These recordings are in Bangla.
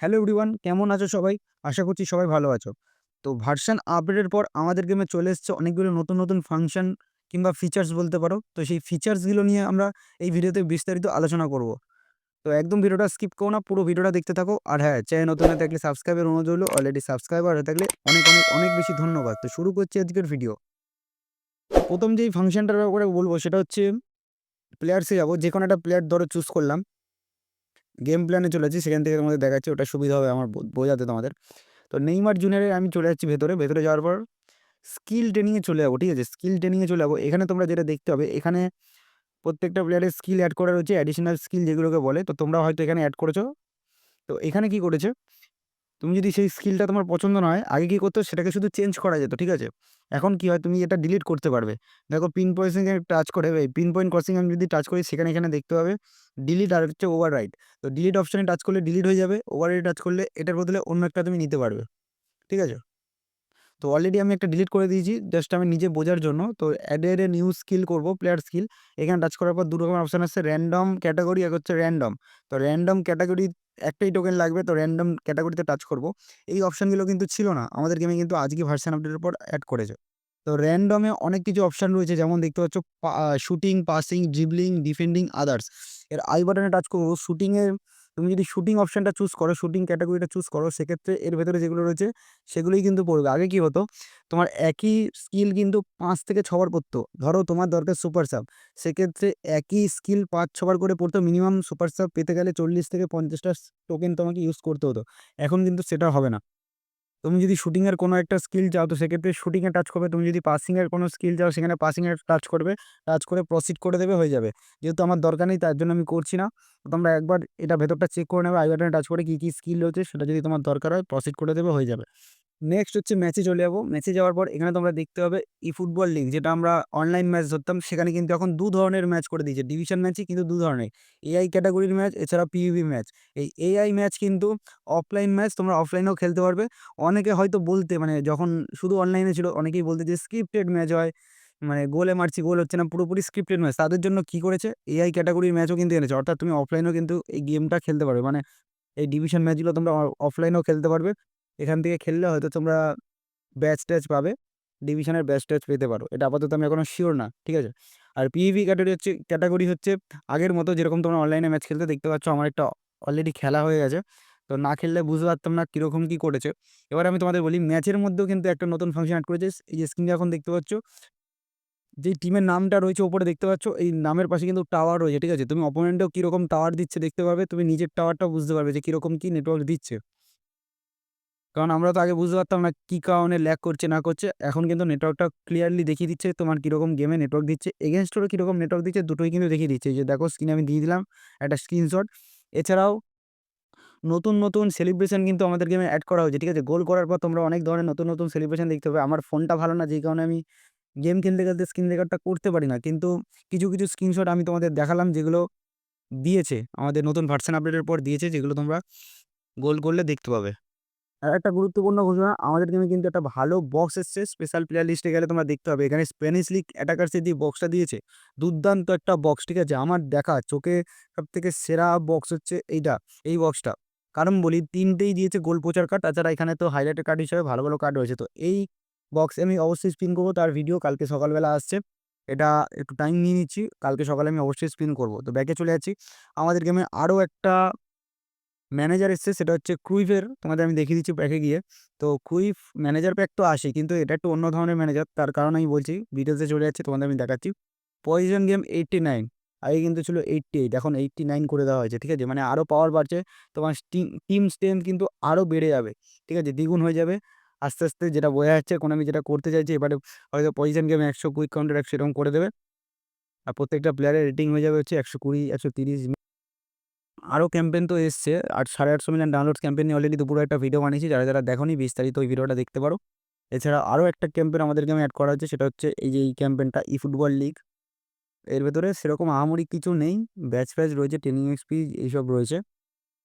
হ্যালো এভরিওয়ান কেমন আছো সবাই? আশা করছি সবাই ভালো আছো। তো ভার্সান আপডেটের পর আমাদের গেমে চলে এসছে অনেকগুলো নতুন, নতুন ফাংশন কিংবা ফিচার্স বলতে পারো। তো সেই ফিচার্সগুলো নিয়ে আমরা এই ভিডিওতে বিস্তারিত আলোচনা করব। তো একদম ভিডিওটা স্কিপ করো না, পুরো ভিডিওটা দেখতে থাকো। আর হ্যাঁ, চ্যানেল নতুন হয়ে থাকলে সাবস্ক্রাইবের অনুরোধ হলো অলরেডি সাবস্ক্রাইবার হয়ে থাকলে অনেক, অনেক, অনেক বেশি ধন্যবাদ। তো শুরু করছি আজকের ভিডিও। ১ম যেই ফাংশনটার ব্যাপারে বলব সেটা হচ্ছে প্লেয়ার্সে যাব। যে কোনো একটা প্লেয়ার ধরো চুজ করলাম। গেম প্ল্যানে চলে যাচ্ছি, সেখান থেকে তোমাদের দেখাচ্ছি, ওটা সুবিধা হবে আমার বোঝাতে তোমাদের। তো নেইমার জুনিয়রে আমি চলে যাচ্ছি ভেতরে। ভেতরে যাওয়ার পর স্কিল ট্রেনিংয়ে চলে যাব। ঠিক আছে? স্কিল ট্রেনিংয়ে চলে যাব। এখানে তোমরা যেটা দেখতে হবে এখানে প্রত্যেকটা প্লেয়ারের স্কিল অ্যাড করা রয়েছে অ্যাডিশনাল স্কিল যেগুলোকে বলে। তো তোমরা হয়তো এখানে অ্যাড করেছ। তো এখানে কি করেছে? তুমি যদি সেই স্কিলটা তোমার পছন্দ না হয়, আগে কী করতো সেটাকে শুধু চেঞ্জ করা যেত। ঠিক আছে? এখন কি হয় তুমি এটা ডিলিট করতে পারবে। দেখো পিন পয়েন্টিং টাচ করে পিন পয়েন্ট ক্রসিং আমি যদি টাচ করি সেখানে এখানে দেখতে পাবে ডিলিট আর হচ্ছে ওভার রাইট তো ডিলিট অপশানে টাচ করলে ডিলিট হয়ে যাবে। ওভার রাইট টাচ করলে এটার বদলে অন্য একটা তুমি নিতে পারবে। ঠিক আছে? তো অলরেডি আমি একটা ডিলিট করে দিয়েছি জাস্ট আমি নিজে বোঝার জন্য। তো অ্যাডেড এ নিউ স্কিল করব প্লেয়ার স্কিল। এখানে টাচ করার পর দু রকমের অপশন আসছে র‍্যান্ডম ক্যাটাগরি এক হচ্ছে র‍্যান্ডম। তো র‍্যান্ডম ক্যাটেগরি একটাই টোকেন লাগবে। তো র‍্যান্ডম ক্যাটাগরিতে টাচ করব। এই অপশানগুলো কিন্তু ছিল না। আমাদের গেমে কিন্তু আজকে ভার্সান আপডেটের পর অ্যাড করেছে। তো র‍্যান্ডমে অনেক কিছু অপশান রয়েছে যেমন দেখতে পাচ্ছ shooting, passing, dribbling, defending, others. এর আই বাটনে টাচ করব শুটিং এর তুমি যদি শুটিং অপশনটা চুজ করো, শুটিং ক্যাটাগরিটা চুজ করো সেক্ষেত্রে এর ভেতরে যেগুলো রয়েছে সেগুলোই কিন্তু পড়বে। আগে কি হতো? তোমার একই স্কিল কিন্তু পাঁচ থেকে ৬ বার পড়তো। ধরো তোমার দরকার সুপার সাব। সেক্ষেত্রে একই স্কিল ৫-৬ বার করে পড়তো। মিনিমাম সুপার সাব পেতে গেলে ৪০ থেকে ৫০ টা টোকেন তোমাকে ইউজ করতে হতো। এখন কিন্তু সেটা হবে না। তুমি যদি শুটিংয়ের কোনো একটা স্কিল চাও, তো সেক্ষেত্রে শুটিং এ টাচ করবে। তুমি যদি পাসিংয়ের কোনো স্কিল চাও, সেখানে পাসিং এ টাচ করবে। টাচ করে প্রসিড করে দেবে, হয়ে যাবে। যেহেতু আমার দরকার নেই, তার জন্য আমি করছি না। তোমরা একবার এটা ভেতরটা চেক করে নেবে আই বাটনে টাচ করে কী কী স্কিল রয়েছে, সেটা যদি তোমার দরকার হয় প্রসিড করে দেবে, হয়ে যাবে। নেক্সট হচ্ছে ম্যাচে চলে যাব। ম্যাচে যাওয়ার পর এখানে তোমরা দেখতে পাবে ই-ফুটবল লিগ যেটা আমরা অনলাইন ম্যাচ ধরতাম সেখানে কিন্তু এখন দু ধরনের ম্যাচ করে দিয়েছে। ডিভিশন ম্যাচই কিন্তু দু ধরনের। এআই ক্যাটাগরির ম্যাচ এছাড়া পিভিপি ম্যাচ। এই এআই ম্যাচ কিন্তু অফলাইন ম্যাচ তোমরা অফলাইনেও খেলতে পারবে। অনেকে হয়তো বলতে মানে যখন শুধু অনলাইনে ছিল, অনেকেই বলতে যে স্ক্রিপ্টেড ম্যাচ হয়। মানে গোলে মারছি, গোল হচ্ছে না, পুরোপুরি স্ক্রিপ্টেড ম্যাচ। তাদের জন্য কি করেছে? এআই ক্যাটাগরির ম্যাচও কিন্তু এনেছে। অর্থাৎ তুমি অফলাইনেও কিন্তু এই গেমটা খেলতে পারবে। মানে এই ডিভিশন ম্যাচগুলো তোমরা অফলাইনেও খেলতে পারবে। এখান থেকে খেললে হয়তো তোমরা ব্যাচ-ট্যাচ পাবে। ডিভিশনের ব্যাচ-ট্যাচ পেতে পারো। এটা আপাতত আমি এখনও শিওর না। ঠিক আছে? আর পিভিপি ক্যাটাগরি হচ্ছে ক্যাটাগরি হচ্ছে আগের মতো যেরকম তোমরা অনলাইনে ম্যাচ খেলতে দেখতে পাচ্ছ, আমার একটা অলরেডি খেলা হয়ে গেছে। তো না খেললে বুঝতে পারতাম না কীরকম কী করেছে। এবার আমি তোমাদের বলি ম্যাচের মধ্যেও কিন্তু একটা নতুন ফাংশন এড করেছে। এই যে স্ক্রিনে এখন দেখতে পাচ্ছ যেই টিমের নামটা রয়েছে ওপরে দেখতে পাচ্ছ, এই নামের পাশে কিন্তু টাওয়ার রয়েছে। ঠিক আছে? তুমি অপোনেন্টেও কীরকম টাওয়ার দিচ্ছে দেখতে পারবে। তুমি নিজের টাওয়ারটাও বুঝতে পারবে যে কীরকম কী নেটওয়ার্ক দিচ্ছে। কারণ আমরা তো আগে বুঝতে পারতাম না কী কারণে ল্যাক করছে না করছে। এখন কিন্তু নেটওয়ার্কটা ক্লিয়ারলি দেখিয়ে দিচ্ছে তোমার কীরকম গেমে নেটওয়ার্ক দিচ্ছে। এগেইনস্ট এরও কীরকম নেটওয়ার্ক দিচ্ছে দুটোই কিন্তু দেখিয়ে দিচ্ছে। যে দেখো স্ক্রিনে আমি দিয়ে দিলাম একটা স্ক্রিনশট। এছাড়াও নতুন, নতুন সেলিব্রেশন কিন্তু আমাদের গেমে অ্যাড করা হয়েছে। ঠিক আছে? গোল করার পর তোমরা অনেক ধরনের নতুন, নতুন সেলিব্রেশন দেখতে পাবে। আমার ফোনটা ভালো না যেই কারণে আমি গেম খেলতে, খেলতে স্ক্রিন রেকর্ডটা করতে পারি না। কিন্তু কিছু, কিছু স্ক্রিনশট আমি তোমাদের দেখালাম যেগুলো দিয়েছে আমাদের নতুন ভার্সন আপডেটের পর দিয়েছে যেগুলো তোমরা গোল করলে দেখতে পাবে। আরেকটা গুরুত্বপূর্ণ ঘোষণা আমাদের গেমে কিন্তু একটা ভালো বক্স এসছে। স্পেশাল প্লেয়ার লিস্টে গেলে তোমরা দেখতে পাবে। এখানে স্প্যানিশ লিগ অ্যাটাকার্স এর যে বক্সটা দিয়েছে দুর্দান্ত একটা বক্স। ঠিক আছে? আমার দেখা চোখে সবথেকে সেরা বক্স হচ্ছে এইটা, এই বক্সটা। কারণ বলি তিনটেই দিয়েছে গোল পোঁচার কার্ড। তাছাড়া এখানে তো হাইলাইটের কার্ড হিসেবে ভালো, ভালো কার্ড রয়েছে। তো এই বক্সে আমি অবশ্যই স্পিন করব। তার ভিডিও কালকে সকালবেলা আসছে। এটা একটু টাইম নিয়ে নিচ্ছি। কালকে সকালে আমি অবশ্যই স্পিন করব। তো ব্যাকে চলে যাচ্ছি। আমাদের গেমে আরও একটা ম্যানেজার এসছে সেটা হচ্ছে ক্রুইফের তোমাদের আমি দেখিয়ে দিচ্ছি প্যাকে গিয়ে। তো ক্রুইফ ম্যানেজার প্যাক তো আসে কিন্তু এটা একটু অন্য ধরনের ম্যানেজার। তার কারণ আমি বলছি ডিটেইলসে চলে যাচ্ছে তোমাদের আমি দেখাচ্ছি। পজিশন গেম 89 আগে কিন্তু ছিল 88 এখন 89 করে দেওয়া হয়েছে। ঠিক আছে? মানে আরও পাওয়ার বাড়ছে। তোমার টিম স্ট্রেংথ কিন্তু আরও বেড়ে যাবে। ঠিক আছে? দ্বিগুণ হয়ে যাবে। আস্তে, আস্তে যেটা বোঝা যাচ্ছে কোনামি যেটা করতে চাইছি এবারে হয়তো পজিশন গেম একশো কুইক কাউন্টার ১০০ এরকম করে দেবে। আর প্রত্যেকটা প্লেয়ারের রেটিং হয়ে যাবে হচ্ছে ১২০, ১৩০ আরও ক্যাম্পেন তো এসছে। আর ৮৫০ মিলিয়ন ডাউনলোডস ক্যাম্পেইন নিয়ে অলরেডি দুপুরে একটা ভিডিও বানিয়েছি। যারা, যারা দেখোনি বিস্তারিত ওই ভিডিওটা দেখতে পারো। এছাড়া আরও একটা ক্যাম্পেন আমাদের গেমে অ্যাড করা হয়েছে সেটা হচ্ছে এই যে এই ক্যাম্পেনটা ই-ফুটবল লিগ। এর ভেতরে সেরকম আহামরি কিছু নেই। ব্যাচ-ফ্যাচ রয়েছে, ট্রেনিং এক্সপি এইসব রয়েছে।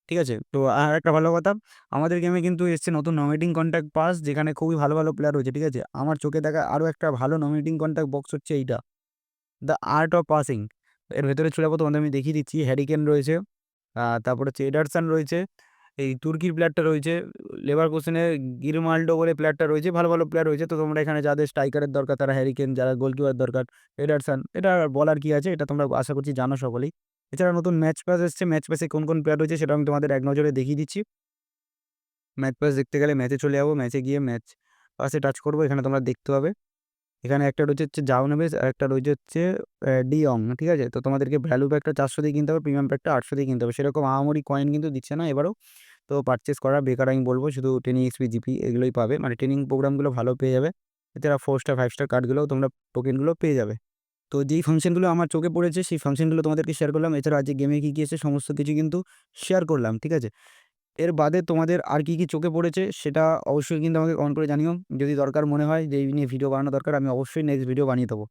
ঠিক আছে? তো আর একটা ভালো কথা আমাদের গেমে কিন্তু এসছে নতুন নমিনেটিং কন্ট্যাক্ট পাস যেখানে খুবই ভালো, ভালো প্লেয়ার রয়েছে। ঠিক আছে? আমার চোখে দেখা আরও একটা ভালো নমিনেটিং কন্ট্যাক্ট বক্স হচ্ছে এইটা। The art of passing. এর ভেতরে চলে তোমাদের আমি দেখিয়ে দিচ্ছি। হ্যারিকেন রয়েছে। তারপর হচ্ছে এডারসন রয়েছে। এই তুর্কির প্লেয়ারটা রয়েছে, লেভারকুসেনের গিরমাল্ডো বলে প্লেয়ারটা রয়েছে। ভালো, ভালো প্লেয়ার রয়েছে। তো তোমরা এখানে যাদের স্ট্রাইকারের দরকার তারা হ্যারিকেন যারা গোলকিপার দরকার এডারসন। এটা বলার কি আছে? এটা তোমরা আশা করছি জানো সকলেই। এছাড়া নতুন ম্যাচ পাস এসছে। ম্যাচ পাসে কোন, কোন প্লেয়ার রয়েছে সেটা আমি তোমাদের এক নজরে দেখিয়ে দিচ্ছি। ম্যাচ পাস দেখতে গেলে ম্যাচে চলে যাব। ম্যাচে গিয়ে ম্যাচ পাসে টাচ করব। এখানে তোমরা দেখতে পাবে। এখানে একটা রয়েছে হচ্ছে জাও নেভেস আর একটা রয়েছে হচ্ছে অ্যা ডি ইয়ং, ঠিক আছে? তো তোমাদেরকে ভ্যালু প্যাকটা ৪০০ দিয়ে কিনতে হবে, প্রিমিয়াম প্যাকটা ৮০০ দিয়ে কিনতে হবে। সেরকম আহামরি কয়েন কিন্তু দিচ্ছে না এবারও তো পারচেজ করা বেকার আমি বলব শুধু ট্রেনিং এক্সপি, জিপি এগুলোই পাবে। মানে ট্রেনিং প্রোগ্রামগুলো ভালো পেয়ে যাবে। এছাড়া ফোর স্টার, ফাইভ স্টার কার্ডগুলোও তোমরা টোকেনগুলো পেয়ে যাবে। তো যেই ফাংশনগুলো আমার চোখে পড়েছে সেই ফাংশনগুলো তোমাদেরকে শেয়ার করলাম। এছাড়া আজকে গেমে কী, কী এসেছে সমস্ত কিছু কিন্তু শেয়ার করলাম, ঠিক আছে? এর বাদে তোমাদের আর কি কি চোখে পড়েছে সেটা অবশ্যই কিন্তু আমাকে কমেন্ট করে জানিও। যদি দরকার মনে হয় যে এই নিয়ে ভিডিও বানানো দরকার, আমি অবশ্যই নেক্সট ভিডিও বানিয়ে দেবো।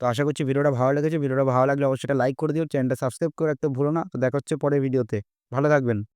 তো আশা করছি ভিডিওটা ভালো লেগেছে। ভিডিওটা ভালো লাগলে অবশ্যই লাইক করে দিও। চ্যানেলটা সাবস্ক্রাইব করে রাখতে ভুলো না। তো দেখা হচ্ছে পরের ভিডিওতে। ভালো থাকবেন।